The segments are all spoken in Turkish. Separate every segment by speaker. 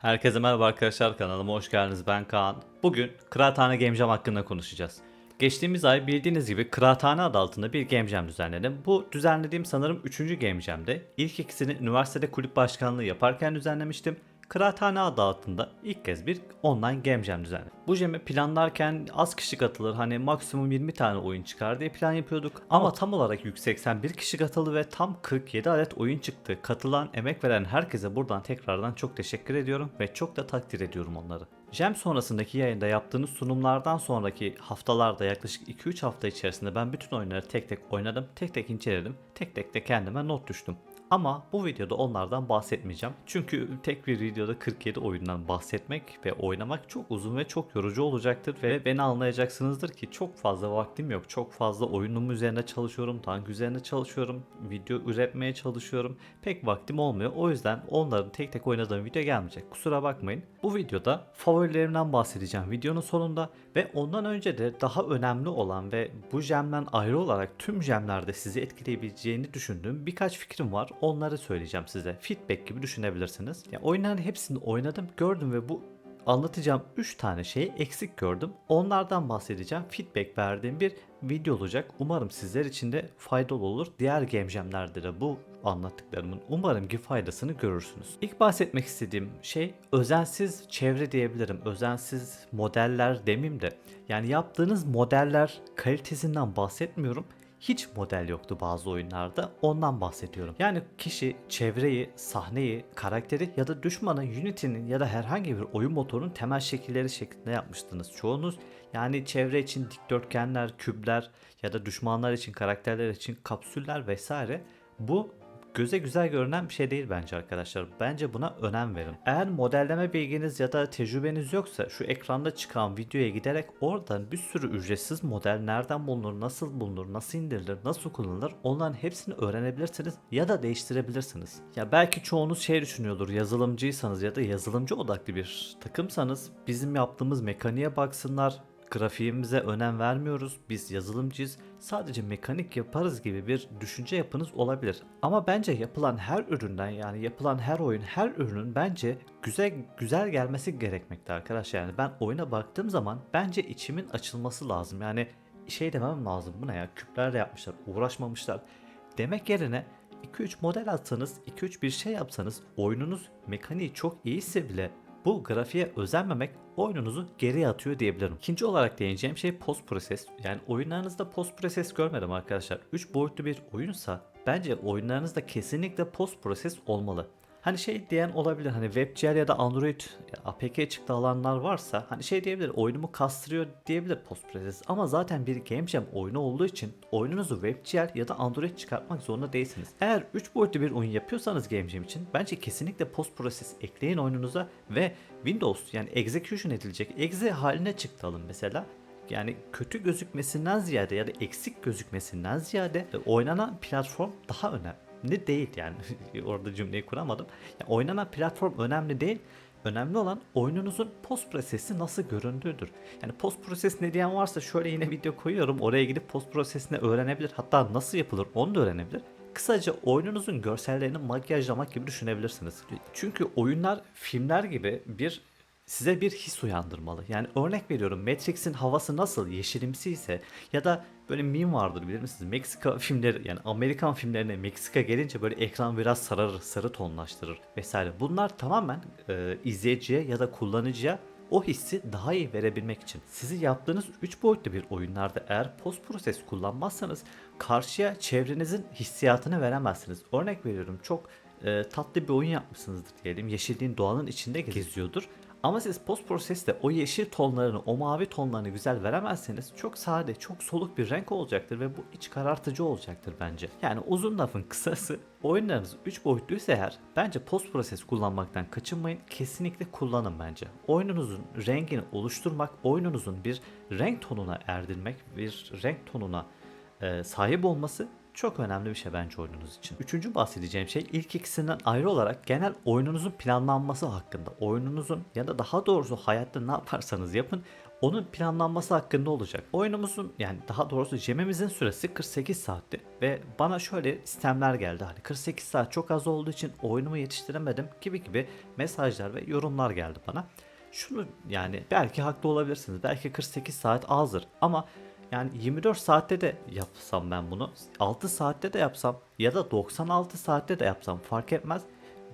Speaker 1: Herkese merhaba arkadaşlar kanalıma hoş geldiniz ben Kaan. Bugün Kıraathane Game Jam hakkında konuşacağız. Geçtiğimiz ay bildiğiniz gibi Kıraathane adı altında bir Game Jam düzenledim. Bu düzenlediğim sanırım 3. Game Jam'de. İlk ikisini üniversitede kulüp başkanlığı yaparken düzenlemiştim. Kıraathane adı altında ilk kez bir online Game Jam düzenledim. Bu jam'i planlarken az kişi katılır hani maksimum 20 tane oyun çıkar diye plan yapıyorduk. Ama tam olarak 181 kişi katıldı ve tam 47 adet oyun çıktı. Katılan, emek veren herkese buradan tekrardan çok teşekkür ediyorum ve çok da takdir ediyorum onları. Jam sonrasındaki yayında yaptığınız sunumlardan sonraki haftalarda yaklaşık 2-3 hafta içerisinde ben bütün oyunları tek tek oynadım, tek tek inceledim, tek tek de kendime not düştüm. Ama bu videoda onlardan bahsetmeyeceğim. Çünkü tek bir videoda 47 oyundan bahsetmek ve oynamak çok uzun ve çok yorucu olacaktır ve beni anlayacaksınızdır ki çok fazla vaktim yok. Çok fazla oyunum üzerinde çalışıyorum, tank üzerinde çalışıyorum, video üretmeye çalışıyorum. Pek vaktim olmuyor. O yüzden onların tek tek oynadığım video gelmeyecek. Kusura bakmayın. Bu videoda favorilerimden bahsedeceğim videonun sonunda ve ondan önce de daha önemli olan ve bu jemden ayrı olarak tüm jemlerde sizi etkileyebileceğini düşündüğüm birkaç fikrim var. Onları söyleyeceğim size. Feedback gibi düşünebilirsiniz. Ya oyunların hepsini oynadım, gördüm ve bu anlatacağım 3 tane şeyi eksik gördüm. Onlardan bahsedeceğim. Feedback verdiğim bir video olacak. Umarım sizler için de faydalı olur. Diğer game jamlerde de bu anlattıklarımın umarım ki faydasını görürsünüz. İlk bahsetmek istediğim şey özensiz çevre diyebilirim. Özensiz modeller demeyeyim de yani yaptığınız modeller kalitesinden bahsetmiyorum hiç model yoktu bazı oyunlarda. Ondan bahsediyorum. Yani kişi çevreyi, sahneyi, karakteri ya da düşmanı Unity'nin ya da herhangi bir oyun motorunun temel şekilleri şeklinde yapmıştınız çoğunuz. Yani çevre için dikdörtgenler, küpler ya da düşmanlar için, karakterler için kapsüller vesaire. Bu göze güzel görünen bir şey değil bence arkadaşlar. Bence buna önem verin. Eğer modelleme bilginiz ya da tecrübeniz yoksa şu ekranda çıkan videoya giderek oradan bir sürü ücretsiz model nereden bulunur, nasıl bulunur, nasıl indirilir, nasıl kullanılır onların hepsini öğrenebilirsiniz ya da değiştirebilirsiniz. Ya belki çoğunuz şey düşünüyordur yazılımcıysanız ya da yazılımcı odaklı bir takımsanız bizim yaptığımız mekaniğe baksınlar, grafiğimize önem vermiyoruz. Biz yazılımcıyız. Sadece mekanik yaparız gibi bir düşünce yapınız olabilir. Ama bence yapılan her üründen yani yapılan her oyun, her ürünün bence güzel güzel gelmesi gerekmekte arkadaşlar. Yani ben oyuna baktığım zaman bence içimin açılması lazım. Yani şey demem lazım. Bu ya? Küplerle yapmışlar, uğraşmamışlar. Demek yerine 2-3 model atsanız, 2-3 bir şey yapsanız oyununuz mekaniği çok iyiyse bile bu grafiğe özenmemek oyununuzu geriye atıyor diyebilirim. İkinci olarak değineceğim şey post proses. Yani oyunlarınızda post proses görmedim arkadaşlar. 3 boyutlu bir oyunsa bence oyunlarınızda kesinlikle post proses olmalı. Hani şey diyen olabilir hani WebGL ya da Android APK çıktı alanlar varsa hani şey diyebilir oyunumu kastırıyor diyebilir postprocess ama zaten bir Game Jam oyunu olduğu için oyununuzu WebGL ya da Android çıkartmak zorunda değilsiniz. Eğer 3 boyutlu bir oyun yapıyorsanız Game Jam için bence kesinlikle postprocess ekleyin oyununuza ve Windows yani execution edilecek exe haline çıktı alın mesela. Yani kötü gözükmesinden ziyade ya da eksik gözükmesinden ziyade oynanan platform daha önemli ne değil yani orada cümleyi kuramadım. Yani oynanan platform önemli değil. Önemli olan oyununuzun post prosesi nasıl göründüğüdür. Yani post proses ne diyen varsa şöyle yine video koyuyorum. Oraya gidip post prosesini öğrenebilir. Hatta nasıl yapılır onu da öğrenebilir. Kısaca oyununuzun görsellerini makyajlamak gibi düşünebilirsiniz. Çünkü oyunlar filmler gibi bir size bir his uyandırmalı. Yani örnek veriyorum Matrix'in havası nasıl yeşilimsi ise ya da böyle meme vardır bilir misiniz? Meksika filmleri yani Amerikan filmlerine Meksika gelince böyle ekran biraz sararır, sarı tonlaştırır vesaire. Bunlar tamamen e, izleyiciye ya da kullanıcıya o hissi daha iyi verebilmek için. Sizi yaptığınız 3 boyutlu bir oyunlarda eğer post proses kullanmazsanız karşıya çevrenizin hissiyatını veremezsiniz. Örnek veriyorum çok e, tatlı bir oyun yapmışsınızdır diyelim. Yeşilliğin doğanın içinde geziyordur. Ama siz post proseste o yeşil tonlarını, o mavi tonlarını güzel veremezseniz çok sade, çok soluk bir renk olacaktır ve bu iç karartıcı olacaktır bence. Yani uzun lafın kısası oyunlarınız 3 boyutluysa eğer bence post proses kullanmaktan kaçınmayın. Kesinlikle kullanın bence. Oyununuzun rengini oluşturmak, oyununuzun bir renk tonuna erdirmek, bir renk tonuna e, sahip olması çok önemli bir şey bence oyununuz için. Üçüncü bahsedeceğim şey ilk ikisinden ayrı olarak genel oyununuzun planlanması hakkında. Oyununuzun ya da daha doğrusu hayatta ne yaparsanız yapın onun planlanması hakkında olacak. Oyunumuzun yani daha doğrusu jemimizin süresi 48 saatti ve bana şöyle sistemler geldi. Hani 48 saat çok az olduğu için oyunumu yetiştiremedim gibi gibi mesajlar ve yorumlar geldi bana. Şunu yani belki haklı olabilirsiniz. Belki 48 saat azdır ama yani 24 saatte de yapsam ben bunu, 6 saatte de yapsam ya da 96 saatte de yapsam fark etmez.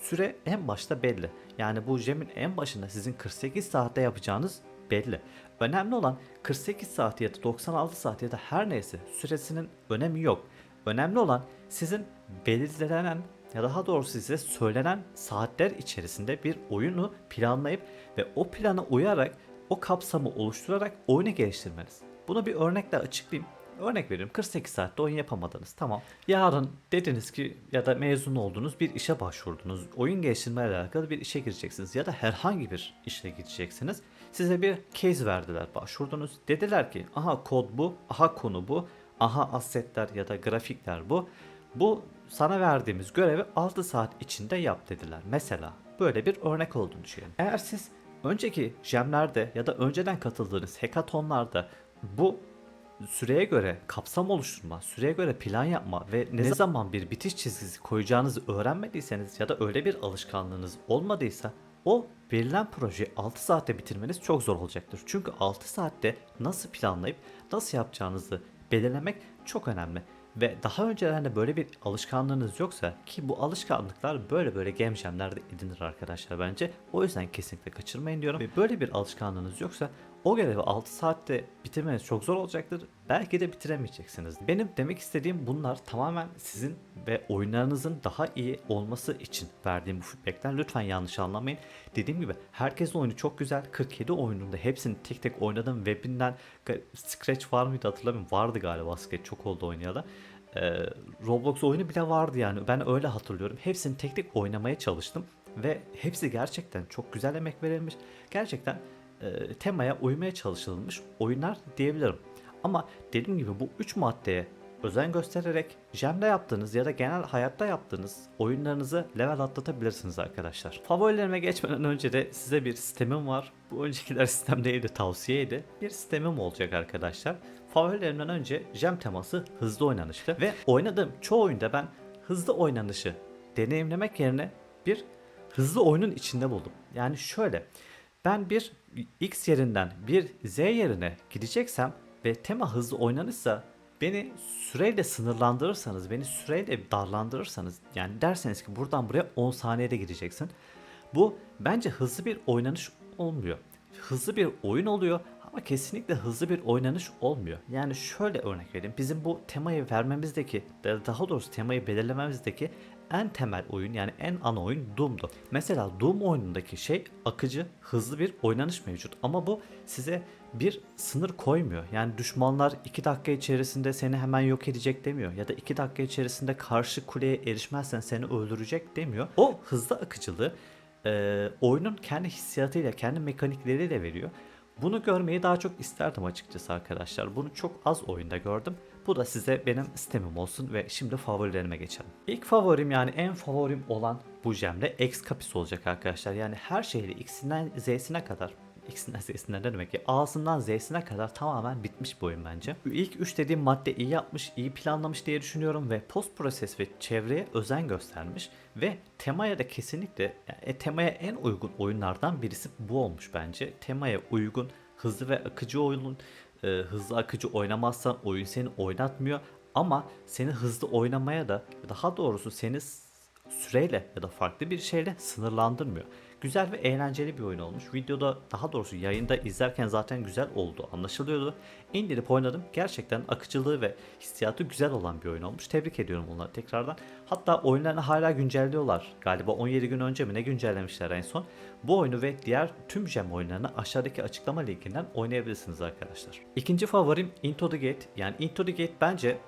Speaker 1: Süre en başta belli. Yani bu jemin en başında sizin 48 saatte yapacağınız belli. Önemli olan 48 saat ya da 96 saat ya da her neyse süresinin önemi yok. Önemli olan sizin belirlenen ya daha doğrusu size söylenen saatler içerisinde bir oyunu planlayıp ve o plana uyarak o kapsamı oluşturarak oyunu geliştirmeniz. Bunu bir örnekle açıklayayım. Örnek veriyorum 48 saatte oyun yapamadınız. Tamam. Yarın dediniz ki ya da mezun oldunuz bir işe başvurdunuz. Oyun geliştirmeyle alakalı bir işe gireceksiniz ya da herhangi bir işe gireceksiniz. Size bir case verdiler başvurdunuz. Dediler ki aha kod bu, aha konu bu, aha assetler ya da grafikler bu. Bu sana verdiğimiz görevi 6 saat içinde yap dediler. Mesela böyle bir örnek olduğunu düşünelim. Eğer siz önceki jemlerde ya da önceden katıldığınız hackathonlarda bu süreye göre kapsam oluşturma, süreye göre plan yapma ve ne zaman bir bitiş çizgisi koyacağınızı öğrenmediyseniz ya da öyle bir alışkanlığınız olmadıysa o verilen projeyi 6 saatte bitirmeniz çok zor olacaktır. Çünkü 6 saatte nasıl planlayıp nasıl yapacağınızı belirlemek çok önemli. Ve daha önceden de böyle bir alışkanlığınız yoksa ki bu alışkanlıklar böyle böyle game jamlerde edinir arkadaşlar bence. O yüzden kesinlikle kaçırmayın diyorum. Ve böyle bir alışkanlığınız yoksa o görevi 6 saatte bitirmeniz çok zor olacaktır. Belki de bitiremeyeceksiniz. Benim demek istediğim bunlar tamamen sizin ve oyunlarınızın daha iyi olması için verdiğim bu feedbackler. Lütfen yanlış anlamayın. Dediğim gibi herkesin oyunu çok güzel. 47 oyununda hepsini tek tek oynadım. Webinden Scratch var mıydı hatırlamıyorum. Vardı galiba Scratch çok oldu oynayalı. Ee, Roblox oyunu bile vardı yani. Ben öyle hatırlıyorum. Hepsini tek tek oynamaya çalıştım. Ve hepsi gerçekten çok güzel emek verilmiş. Gerçekten e, temaya uymaya çalışılmış oyunlar diyebilirim. Ama dediğim gibi bu 3 maddeye özen göstererek jemde yaptığınız ya da genel hayatta yaptığınız oyunlarınızı level atlatabilirsiniz arkadaşlar. Favorilerime geçmeden önce de size bir sistemim var. Bu öncekiler sistem değildi tavsiyeydi. Bir sistemim olacak arkadaşlar. Favorilerimden önce jam teması hızlı oynanıştı ve oynadığım çoğu oyunda ben hızlı oynanışı deneyimlemek yerine bir hızlı oyunun içinde buldum. Yani şöyle ben bir X yerinden bir Z yerine gideceksem ve tema hızlı oynanırsa beni süreyle sınırlandırırsanız, beni süreyle darlandırırsanız yani derseniz ki buradan buraya 10 saniyede gideceksin. Bu bence hızlı bir oynanış olmuyor. Hızlı bir oyun oluyor ama kesinlikle hızlı bir oynanış olmuyor. Yani şöyle örnek vereyim. Bizim bu temayı vermemizdeki, daha doğrusu temayı belirlememizdeki en temel oyun yani en ana oyun Doom'du. Mesela Doom oyunundaki şey akıcı, hızlı bir oynanış mevcut ama bu size bir sınır koymuyor. Yani düşmanlar 2 dakika içerisinde seni hemen yok edecek demiyor ya da 2 dakika içerisinde karşı kuleye erişmezsen seni öldürecek demiyor. O hızlı akıcılığı e, oyunun kendi hissiyatıyla, kendi mekanikleriyle veriyor. Bunu görmeyi daha çok isterdim açıkçası arkadaşlar. Bunu çok az oyunda gördüm. Bu da size benim sistemim olsun ve şimdi favorilerime geçelim. İlk favorim yani en favorim olan bu jemle X Capis olacak arkadaşlar. Yani her şeyle X'inden Z'sine kadar X'inden Z'sinden ne demek ki? A'sından Z'sine kadar tamamen bitmiş bu oyun bence. İlk 3 dediğim madde iyi yapmış, iyi planlamış diye düşünüyorum ve post proses ve çevreye özen göstermiş ve temaya da kesinlikle yani e, temaya en uygun oyunlardan birisi bu olmuş bence. Temaya uygun, hızlı ve akıcı oyun e, hızlı akıcı oynamazsan oyun seni oynatmıyor ama seni hızlı oynamaya da daha doğrusu seni süreyle ya da farklı bir şeyle sınırlandırmıyor. Güzel ve eğlenceli bir oyun olmuş. Videoda daha doğrusu yayında izlerken zaten güzel oldu anlaşılıyordu. İndirip oynadım. Gerçekten akıcılığı ve hissiyatı güzel olan bir oyun olmuş. Tebrik ediyorum onları tekrardan. Hatta oyunlarını hala güncelliyorlar. Galiba 17 gün önce mi ne güncellemişler en son. Bu oyunu ve diğer tüm Gem oyunlarını aşağıdaki açıklama linkinden oynayabilirsiniz arkadaşlar. İkinci favorim Into the Gate. Yani Into the Gate bence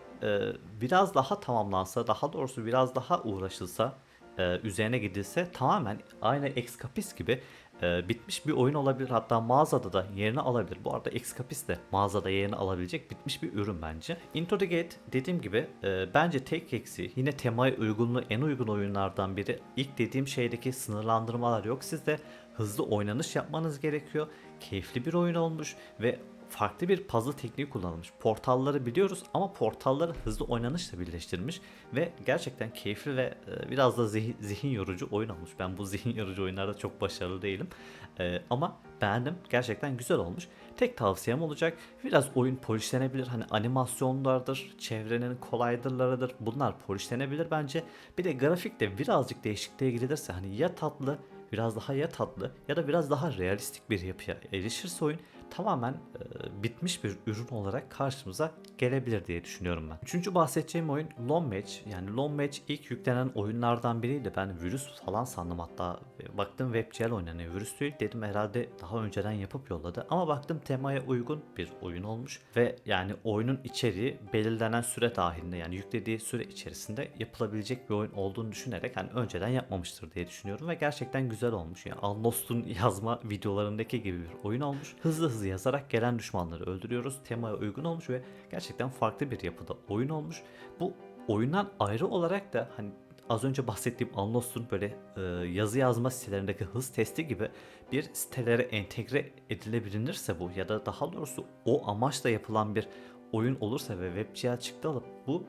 Speaker 1: biraz daha tamamlansa, daha doğrusu biraz daha uğraşılsa e, üzerine gidilse tamamen aynı Excapis gibi e, bitmiş bir oyun olabilir. Hatta mağazada da yerini alabilir. Bu arada Escapist de mağazada yerini alabilecek bitmiş bir ürün bence. Into the Gate dediğim gibi e, bence tek eksiği yine temaya uygunluğu en uygun oyunlardan biri. İlk dediğim şeydeki sınırlandırmalar yok. Siz de hızlı oynanış yapmanız gerekiyor. Keyifli bir oyun olmuş ve farklı bir puzzle tekniği kullanılmış. Portalları biliyoruz ama portalları hızlı oynanışla birleştirmiş ve gerçekten keyifli ve e, biraz da zihin, yorucu oyun olmuş. Ben bu zihin yorucu oyunlarda çok başarılı değilim. E, ama beğendim. Gerçekten güzel olmuş. Tek tavsiyem olacak biraz oyun polişlenebilir. Hani animasyonlardır, çevrenin kolaydırlarıdır. Bunlar polişlenebilir bence. Bir de grafikte birazcık değişikliğe gidilirse hani ya tatlı biraz daha ya tatlı ya da biraz daha realistik bir yapıya erişirse oyun tamamen e, bitmiş bir ürün olarak karşımıza gelebilir diye düşünüyorum ben. Üçüncü bahsedeceğim oyun Long Match. Yani Long Match ilk yüklenen oyunlardan biriydi. Ben virüs falan sandım hatta. Baktım WebGL oynanıyor. Virüs değil dedim herhalde daha önceden yapıp yolladı. Ama baktım temaya uygun bir oyun olmuş. Ve yani oyunun içeriği belirlenen süre dahilinde yani yüklediği süre içerisinde yapılabilecek bir oyun olduğunu düşünerek hani önceden yapmamıştır diye düşünüyorum. Ve gerçekten güzel olmuş. Yani Alnost'un yazma videolarındaki gibi bir oyun olmuş. Hızlı hızlı yazarak gelen düşmanları öldürüyoruz. Temaya uygun olmuş ve gerçekten farklı bir yapıda oyun olmuş. Bu oyundan ayrı olarak da hani az önce bahsettiğim Unlost'un böyle e, yazı yazma sitelerindeki hız testi gibi bir sitelere entegre edilebilirse bu ya da daha doğrusu o amaçla yapılan bir oyun olursa ve WebGL çıktı alıp bu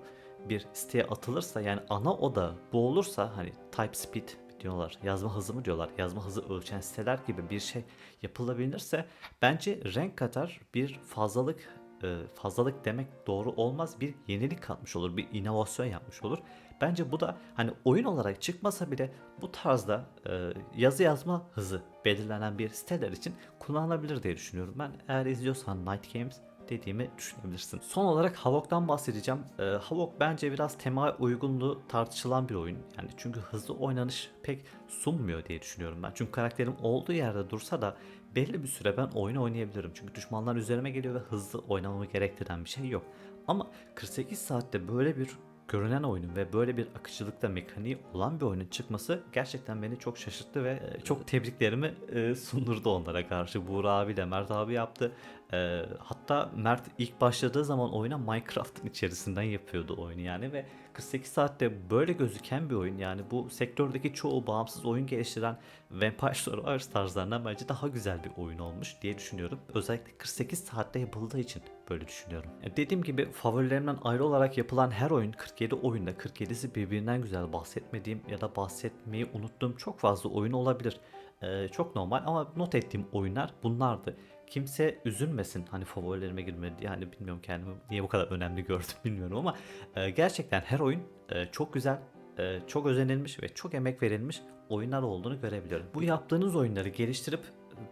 Speaker 1: bir siteye atılırsa yani ana oda bu olursa hani type speed diyorlar. Yazma hızı mı diyorlar. Yazma hızı ölçen siteler gibi bir şey yapılabilirse bence renk katar bir fazlalık e, fazlalık demek doğru olmaz. Bir yenilik katmış olur. Bir inovasyon yapmış olur. Bence bu da hani oyun olarak çıkmasa bile bu tarzda e, yazı yazma hızı belirlenen bir siteler için kullanılabilir diye düşünüyorum. Ben eğer izliyorsan Night Games dediğimi düşünebilirsin. Son olarak Havok'tan bahsedeceğim. Ee, Havok bence biraz tema uygunluğu tartışılan bir oyun. Yani çünkü hızlı oynanış pek sunmuyor diye düşünüyorum ben. Çünkü karakterim olduğu yerde dursa da belli bir süre ben oyunu oynayabilirim. Çünkü düşmanlar üzerime geliyor ve hızlı oynamamı gerektiren bir şey yok. Ama 48 saatte böyle bir görünen oyunun ve böyle bir akıcılıkta mekaniği olan bir oyunun çıkması gerçekten beni çok şaşırttı ve e, çok tebriklerimi e, sundurdu onlara karşı. Buğra abi de Mert abi yaptı. E, hatta Mert ilk başladığı zaman oyuna Minecraft'ın içerisinden yapıyordu oyunu yani ve 48 saatte böyle gözüken bir oyun yani bu sektördeki çoğu bağımsız oyun geliştiren Vampire Survivors tarzlarından bence daha güzel bir oyun olmuş diye düşünüyorum. Özellikle 48 saatte yapıldığı için böyle düşünüyorum. E, dediğim gibi favorilerimden ayrı olarak yapılan her oyun 47 oyunda 47'si birbirinden güzel bahsetmediğim ya da bahsetmeyi unuttuğum çok fazla oyun olabilir. Ee, çok normal ama not ettiğim oyunlar bunlardı. Kimse üzülmesin hani favorilerime girmedi yani bilmiyorum kendimi niye bu kadar önemli gördüm bilmiyorum ama e, gerçekten her oyun e, çok güzel, e, çok özenilmiş ve çok emek verilmiş oyunlar olduğunu görebiliyorum. Bu yaptığınız oyunları geliştirip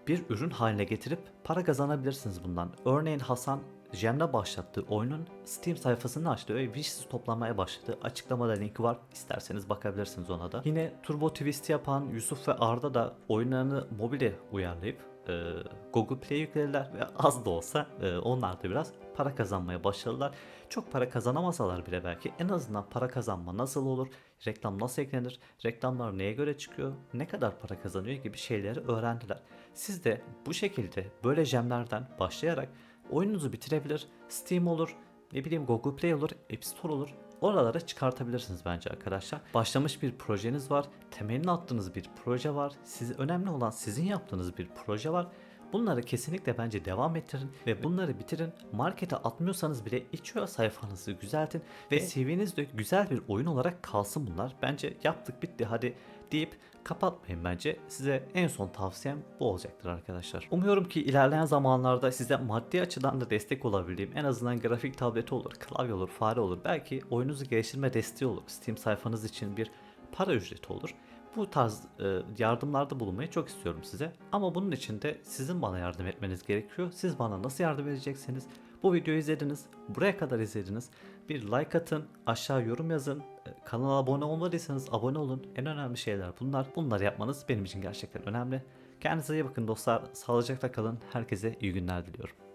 Speaker 1: bir ürün haline getirip para kazanabilirsiniz bundan. Örneğin Hasan Jem'le başlattığı oyunun Steam sayfasını açtı ve wishlist toplamaya başladı. Açıklamada linki var. İsterseniz bakabilirsiniz ona da. Yine Turbo Twist yapan Yusuf ve Arda da oyunlarını mobile uyarlayıp e, Google Play yüklediler ve az da olsa e, onlar da biraz para kazanmaya başladılar. Çok para kazanamasalar bile belki en azından para kazanma nasıl olur, reklam nasıl eklenir, reklamlar neye göre çıkıyor, ne kadar para kazanıyor gibi şeyleri öğrendiler. Siz de bu şekilde böyle jemlerden başlayarak oyununuzu bitirebilir. Steam olur, ne bileyim Google Play olur, App Store olur. Oralara çıkartabilirsiniz bence arkadaşlar. Başlamış bir projeniz var, temelini attığınız bir proje var. Siz önemli olan sizin yaptığınız bir proje var. Bunları kesinlikle bence devam ettirin ve bunları bitirin. Markete atmıyorsanız bile içiyor sayfanızı düzeltin ve CV'nizde güzel bir oyun olarak kalsın bunlar. Bence yaptık bitti hadi deyip kapatmayın bence. Size en son tavsiyem bu olacaktır arkadaşlar. Umuyorum ki ilerleyen zamanlarda size maddi açıdan da destek olabildiğim en azından grafik tableti olur, klavye olur, fare olur. Belki oyununuzu geliştirme desteği olur. Steam sayfanız için bir para ücreti olur. Bu tarz e, yardımlarda bulunmayı çok istiyorum size. Ama bunun için de sizin bana yardım etmeniz gerekiyor. Siz bana nasıl yardım edeceksiniz? Bu videoyu izlediniz, buraya kadar izlediniz. Bir like atın, aşağı yorum yazın, e, kanala abone olmadıysanız abone olun. En önemli şeyler bunlar. Bunları yapmanız benim için gerçekten önemli. Kendinize iyi bakın dostlar. Sağlıcakla kalın. Herkese iyi günler diliyorum.